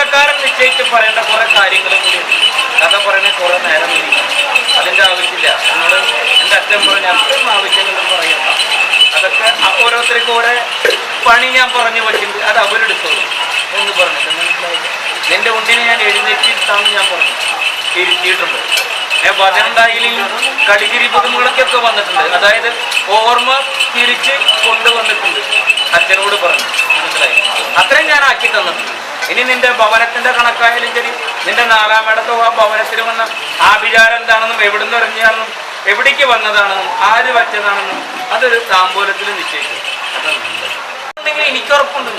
നിശ്ചയിച്ച് പറയേണ്ട കുറെ കാര്യങ്ങളും കൂടി. കഥ പറയണ കുറെ നേരം ഇരിക്കും അതിന്റെ ആവശ്യമില്ല. നമ്മൾ എന്റെ അച്ഛൻ പറഞ്ഞ അത്രയും ആവശ്യങ്ങളും പറയണ്ട അതൊക്കെ ഓരോരുത്തർക്കും ഓരോ പണി ഞാൻ പറഞ്ഞു വെച്ചിട്ടുണ്ട്. അത് അവരെടുത്തോളൂ. എന്ന് പറഞ്ഞിട്ട് മനസ്സിലായില്ല എന്റെ ഉണ്ണിനെ ഞാൻ എഴുന്നേറ്റിട്ടാണെന്ന് ഞാൻ പറഞ്ഞു. ഇരുത്തിയിട്ടുണ്ട്. ഞാൻ പതിനെണ്ടായാലും കളിച്ചിരി പുതുമുകളൊക്കെ വന്നിട്ടുണ്ട്. അതായത് ഓർമ്മ തിരിച്ച് കൊണ്ടുവന്നിട്ടുണ്ട്. അച്ഛനോട് പറഞ്ഞു. മനസ്സിലായി? അത്രയും ഞാൻ ആക്കി തന്നിട്ടുണ്ട്. ഇനി നിന്റെ ഭവനത്തിന്റെ കണക്കായാലും ശരി. നിന്റെ നാലാമേടത്തോ ആ ഭവനത്തിൽ വന്ന ആഭിചാരം എന്താണെന്നും എവിടുന്ന് ഇറങ്ങിയാണെന്നും എവിടേക്ക് വന്നതാണെന്നും ആര് വച്ചതാണെന്നും അതൊരു താമ്പൂലത്തിൽ നിശ്ചയിക്കും. അതാണ് എനിക്ക് ഉറപ്പുണ്ട്.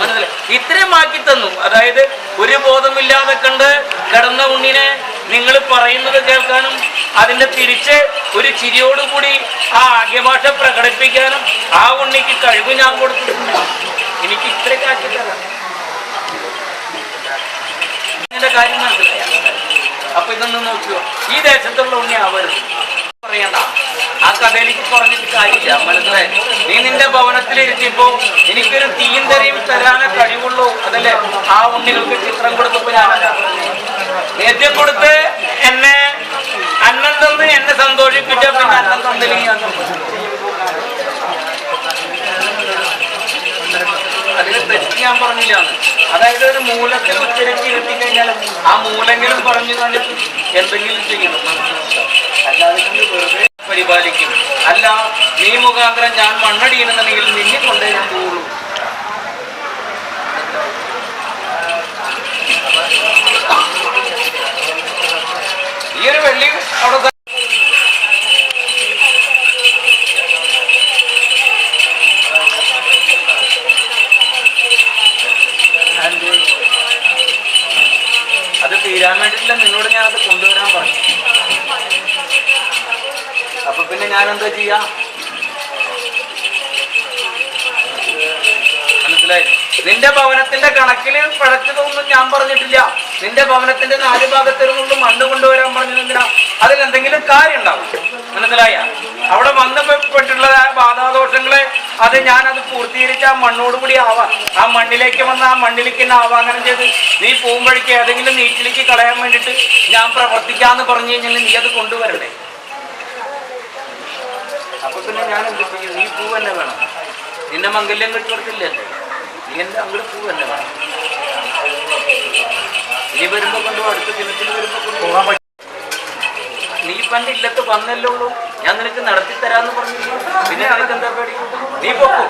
മനസ്സിലായി? ഇത്രയും ആക്കി തന്നു. അതായത് ഒരു ബോധമില്ലാതെ കണ്ട് കിടന്ന ഉണ്ണിനെ നിങ്ങൾ പറയുന്നത് കേൾക്കാനും അതിന്റെ തിരിച്ച് ഒരു ചിരിയോടുകൂടി ആ ആഗ്യഭാഷ പ്രകടിപ്പിക്കാനും ആ ഉണ്ണിക്ക് കഴിവ് ഞാൻ കൊടുത്തിട്ടുണ്ട്. എനിക്ക് ഇത്രയൊക്കെ ആക്കി തരാം. ഇതിന്റെ കാര്യം മനസ്സിലായി അപ്പൊ ഇതൊന്ന് നോക്കിയോ? ഈ ദേശത്തുള്ള ഉണ്ണി അവർ പറയണ്ട. ആ കഥയിലേക്ക് പറഞ്ഞിട്ട് കാര്യമില്ല. മനസ്സിലായി? നീ നിന്റെ ഭവനത്തിൽ ഇരുത്തിയപ്പോ എനിക്കൊരു തീയും തരയും തരാനേ കഴിവുള്ളൂ. അതല്ലേ? ആ ഉണ്ണികൾക്ക് ചിത്രം കൊടുത്തപ്പോ ഞാനല്ല നേദ്യം കൊടുത്ത് എന്നെ അന്നം തന്ന് എന്നെ സന്തോഷിപ്പിച്ച പിന്നെ അന്നം തന്നില്ലെങ്കിൽ ഞാൻ അതിന് പറഞ്ഞില്ലാന്ന് അതായത് ഒരു മൂലത്തിൽ ഉച്ചരിച്ച് കഴിഞ്ഞാൽ ആ മൂലെങ്കിലും പറഞ്ഞു തന്നിട്ട് എന്തെങ്കിലും ചെയ്യണം. അല്ലാതെ വെറുതെ പരിപാലിക്കും. അല്ല നീ മുഖാന്തരം ഞാൻ മണ്ണടിയണമെന്നുണ്ടെങ്കിൽ നിന്നെ കൊണ്ടേ തീരാൻ വേണ്ടിയിട്ടില്ല. നിന്നോട് ഞാൻ അത് കൊണ്ടുവരാൻ പറഞ്ഞു. അപ്പൊ പിന്നെ ഞാൻ എന്താ ചെയ്യാ? മനസ്സിലായി? നിന്റെ ഭവനത്തിന്റെ കണക്കിൽ പഴച്ചതൊന്നും ഞാൻ പറഞ്ഞിട്ടില്ല. നിന്റെ ഭവനത്തിന്റെ നാല് ഭാഗത്തിരുന്നുള്ളും മണ്ണ് കൊണ്ടുവരാൻ പറഞ്ഞതിനാ അതിൽ എന്തെങ്കിലും കാര്യം ഉണ്ടാവും മനസ്സിലായ? അവിടെ വന്നപ്പെട്ടിട്ടുള്ളതായ ബാധാദോഷങ്ങളെ അത് ഞാൻ അത് പൂർത്തീകരിച്ച് ആ മണ്ണോട് കൂടി ആവാം. ആ മണ്ണിലേക്ക് വന്ന് ആ മണ്ണിലേക്ക് തന്നെ ആവാഹനം ചെയ്ത് നീ പോകുമ്പോഴേക്ക് ഏതെങ്കിലും നീറ്റിലേക്ക് കളയാൻ വേണ്ടിയിട്ട് ഞാൻ പ്രവർത്തിക്കാന്ന് പറഞ്ഞു കഴിഞ്ഞാൽ നീ അത് കൊണ്ടുവരണ്ടേ അപ്പൊ പിന്നെ ഞാൻ എന്ത് നീ പൂ തന്നെ വേണം. നിന്നെ മംഗല്യം കെട്ടുവർത്തില്ലേ നീ എന്റെ അങ്ങോട്ട് പൂ തന്നെ വേണം. ഇനി വരുമ്പോ കൊണ്ടു അടുത്ത ദിനത്തിൽ വരുമ്പോ കൊണ്ടുപോകാൻ നീ പണ്ട് ഇല്ലത്ത് വന്നല്ലേ ഞാൻ നിനക്ക് നടത്തി തരാന്ന് പറഞ്ഞില്ലേ പിന്നെ നിനക്ക് എന്താ പേടി? നീ പൊക്കോ.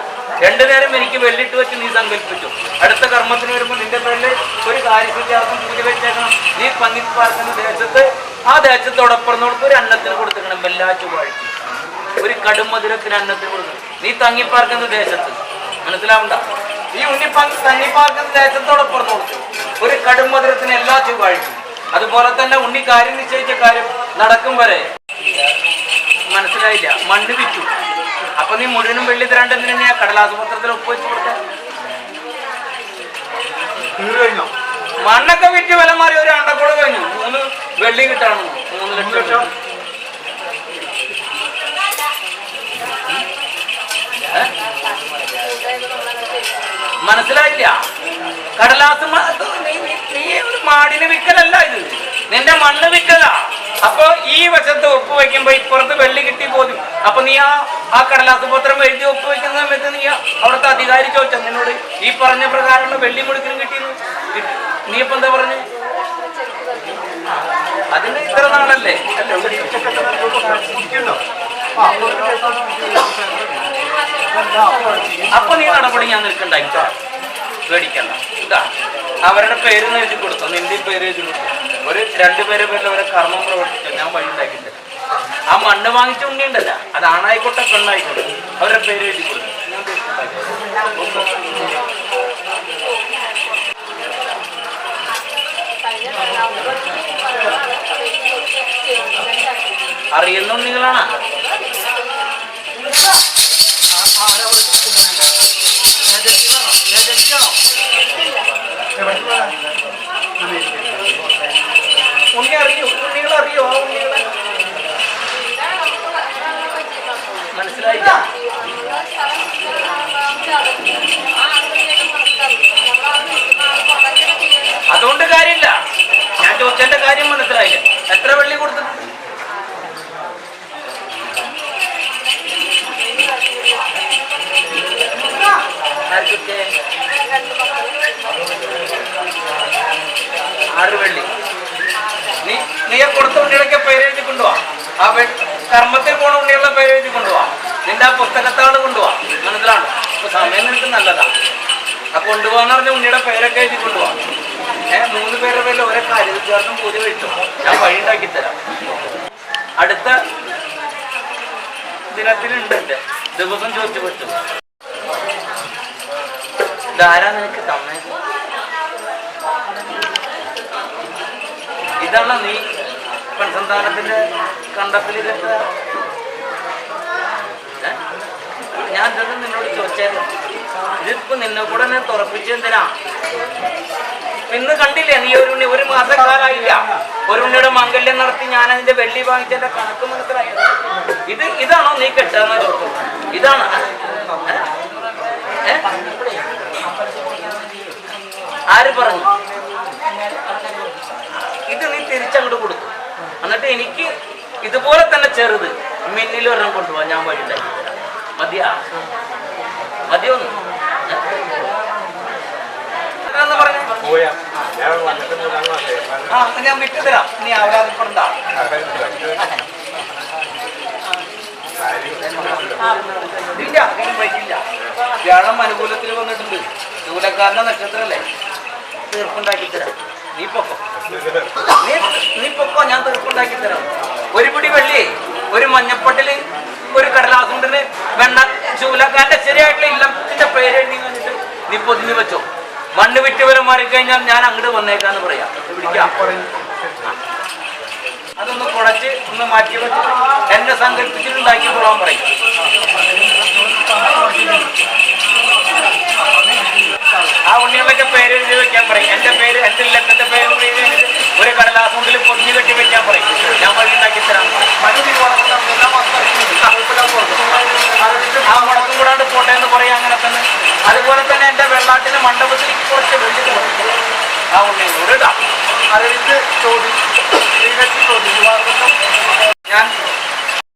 രണ്ടു നേരം എനിക്ക് വെല്ലിട്ട് വെച്ച് നീ സങ്കല്പിച്ചു. അടുത്ത കർമ്മത്തിന് വരുമ്പോൾ നിന്റെ പേരിൽ ഒരു കാര്യസൂചാർത്ഥം പൂജ വെച്ചേക്കണം. നീ പന്നി പാർക്കുന്ന ദേശത്ത് ആ ദേശത്തോടൊപ്പുറന്നോടൊപ്പം ഒരു അന്നത്തിന് കൊടുത്തേക്കണം എല്ലാ ചൊവ്വാഴ്ച ഒരു കടും മധുരത്തിന് അന്നത്തിന് കൊടുക്കണം. നീ തങ്ങിപ്പാർക്കുന്ന ദേശത്ത്. മനസ്സിലാവണ്ട? ഈ ഉണ്ണിപ്പാ തങ്ങിപ്പാർക്കുന്ന ദേശത്തോടൊപ്പം കൊടുത്തു ഒരു കടും മധുരത്തിന് എല്ലാ ചൊവ്വാഴ്ചയും അതുപോലെ തന്നെ ഉണ്ണി കാര്യം നിശ്ചയിച്ച കാര്യം നടക്കും വരെ. മനസ്സിലായില്ല. മണ്ണ് വിറ്റു. അപ്പൊ നീ മുഴുവനും വെള്ളി തരാണ്ടെന്തിനാ ഞാൻ കടലാസുപത്രത്തിൽ ഒപ്പുവെച്ച് കൊടുത്ത? മണ്ണൊക്കെ വിറ്റ് വില മാറി ഒരു അണ്ടക്കോട് കഴിഞ്ഞു. മൂന്ന് വെള്ളി കിട്ടാണ്. മൂന്ന് ലക്ഷം? മനസ്സിലായില്ല. കടലാസ് മാടിന് വിക്കലല്ല ഇത്. നിന്റെ മണ്ണ് വിക്കലാ. അപ്പൊ ഈ വശത്ത് ഒപ്പ് വെക്കുമ്പോ ഇപ്പുറത്ത് വെള്ളി കിട്ടി പോലും. അപ്പൊ നീ ആ ആ കടലാസ് പത്രം എഴുതി ഒപ്പ് വെക്കുന്ന സമയത്ത് നീ അവിടുത്തെ അധികാരി ചോദിച്ചു നിന്നോട് ഈ പറഞ്ഞ പ്രകാരമുള്ള വെള്ളി മുടുക്കിനും കിട്ടി. നീ ഇപ്പൊ എന്താ പറഞ്ഞു? അതിന് ഇത്ര നാളല്ലേ? അപ്പൊ നീ നടപടി ഞാൻ നിൽക്കണ്ടായിട്ടോ പേടിക്കണ്ട ഇതാ അവരുടെ പേര് എഴുതി കൊടുത്തു? നിന്റെ പേര് എഴുതി കൊടുത്തു? ഒരു രണ്ടുപേരെ പേരിൽ അവരെ കർമ്മം പ്രവർത്തിച്ചു? ഞാൻ വഴി ഉണ്ടാക്കിയിട്ടില്ല. ആ മണ്ണ് വാങ്ങിച്ച ഉണ്ണിയുണ്ടല്ല അത് ആണായിക്കോട്ടെ പെണ്ണായിക്കോട്ടെ അവരുടെ പേര് എഴുതി കൊടുത്തു? അറിയുന്ന ഉണ്ണികളാണ്? ആറ് വെള്ളി നീ നീ ആ കൊടുത്ത ഉണ്ണികളൊക്കെ പേരെഴുതി കൊണ്ടുപോവാ ആ കർമ്മത്തിൽ പോണ ഉണ്ണികളെ പേരെഴുതി കൊണ്ടുപോവാ നിന്റെ ആ പുസ്തകത്താൾ കൊണ്ടുപോവാ മനസ്സിലാണ്? അപ്പൊ സമയം നിനക്ക് നല്ലതാ. ആ കൊണ്ടുപോകാന്ന് പറഞ്ഞ ഉണ്ണിയുടെ പേരൊക്കെ എഴുതി കൊണ്ടുപോവാ ഏഹ് മൂന്ന് പേരുടെ പേരിൽ ഓരോ കാര്യ വിദ്യാർത്ഥം പൂജ കഴിച്ചു. ഞാൻ വഴി ഉണ്ടാക്കി തരാം. അടുത്ത ദിനത്തിലുണ്ട് ദിവസം ചോദിച്ചു പറ്റും ഇതാരാ നിനക്ക് തന്നേ? ഇതാണ് നീ പെൺസന്താനത്തിന്റെ കണ്ടത്തിൽ ഞാൻ ഇതൊക്കെ നിന്നോട് ചോദിച്ചായിരുന്നു ഇതിപ്പോ നിന്നെ കൂടെ ഞാൻ തുറപ്പിച്ചെന്തിനാ ഇന്ന് കണ്ടില്ലേ നീ ഒരു ഒരു മാസക്കാലായില്ല. ഒരു ഉണ്ണിയുടെ മംഗല്യം നടത്തി ഞാൻ അതിന്റെ വെള്ളി വാങ്ങിച്ചതിന്റെ കണക്ക് മനസ്സിലായി. ഇത് ഇതാണോ നീ കെട്ടാന്ന് ഇതാണ്? ആര് പറഞ്ഞു ഇത് നീ തിരിച്ചങ്ങോട്ട് കൊടുത്തു എന്നിട്ട് എനിക്ക് ഇതുപോലെ തന്നെ ചെറുത്. മിന്നിൽ ഒരെണ്ണം കൊണ്ടുപോവാ ഞാൻ വഴി ഉണ്ടാക്കി തരാം. മതിയാ മതിയൊന്നു ഞാൻ വിട്ടു തരാം നീ ആവലാതിപ്പെടണ്ട ഇല്ല അങ്ങനെ പറ്റില്ല. വ്യാഴം അനുകൂലത്തിൽ വന്നിട്ടുണ്ട്. ചൂലക്കാരന്റെ നക്ഷത്രല്ലേ? തീർപ്പുണ്ടാക്കി തരാം നീ പൊക്കോ ഞാൻ തീർപ്പുണ്ടാക്കി തരാം. ഒരു പിടി വെള്ളി ഒരു മഞ്ഞപ്പട്ടിൽ ഒരു കടലാസുണ്ടിന് വെണ്ണ ചൂലക്കാരന്റെ ശരിയായിട്ടുള്ള ഇല്ലത്തിന്റെ പേര് എഴുതി കഴിഞ്ഞിട്ട് നീ പൊതിഞ്ഞു വെച്ചോ. മണ്ണ് വിറ്റുവരെ മാറിക്കഴിഞ്ഞാൽ ഞാൻ അങ്ങോട്ട് വന്നേക്കാന്ന് പറയാം. അതൊന്ന് കുടച്ച് ഒന്ന് മാറ്റി വെച്ച് എന്നെ സങ്കല്പിച്ചിട്ടുണ്ടാക്കി പോകാൻ പറയും. ആ ഉണ്ണികളൊക്കെ പേര് എഴുതി വെക്കാൻ പറയും. എന്റെ പേര് എന്റെ ഇല്ലത്തിന്റെ പേര് ഒരു കടലാസ് കൊണ്ടിൽ പൊതിഞ്ഞു കെട്ടി വെക്കാൻ പറയും. ഞാൻ വഴി ഉണ്ടാക്കി തരാം. ആ മുടക്കം കൂടാണ്ട് പോട്ടെ എന്ന് പറയാം അങ്ങനെ തന്നെ. അതുപോലെ തന്നെ എന്റെ വെള്ളാട്ടിന്റെ മണ്ഡപത്തിൽ കുറച്ച് വെള്ളി. ആ ഉണ്ണികളോട് ഇടാം അറിവിച്ച് ചോദിച്ചു. ചോദിച്ചു. ഞാൻ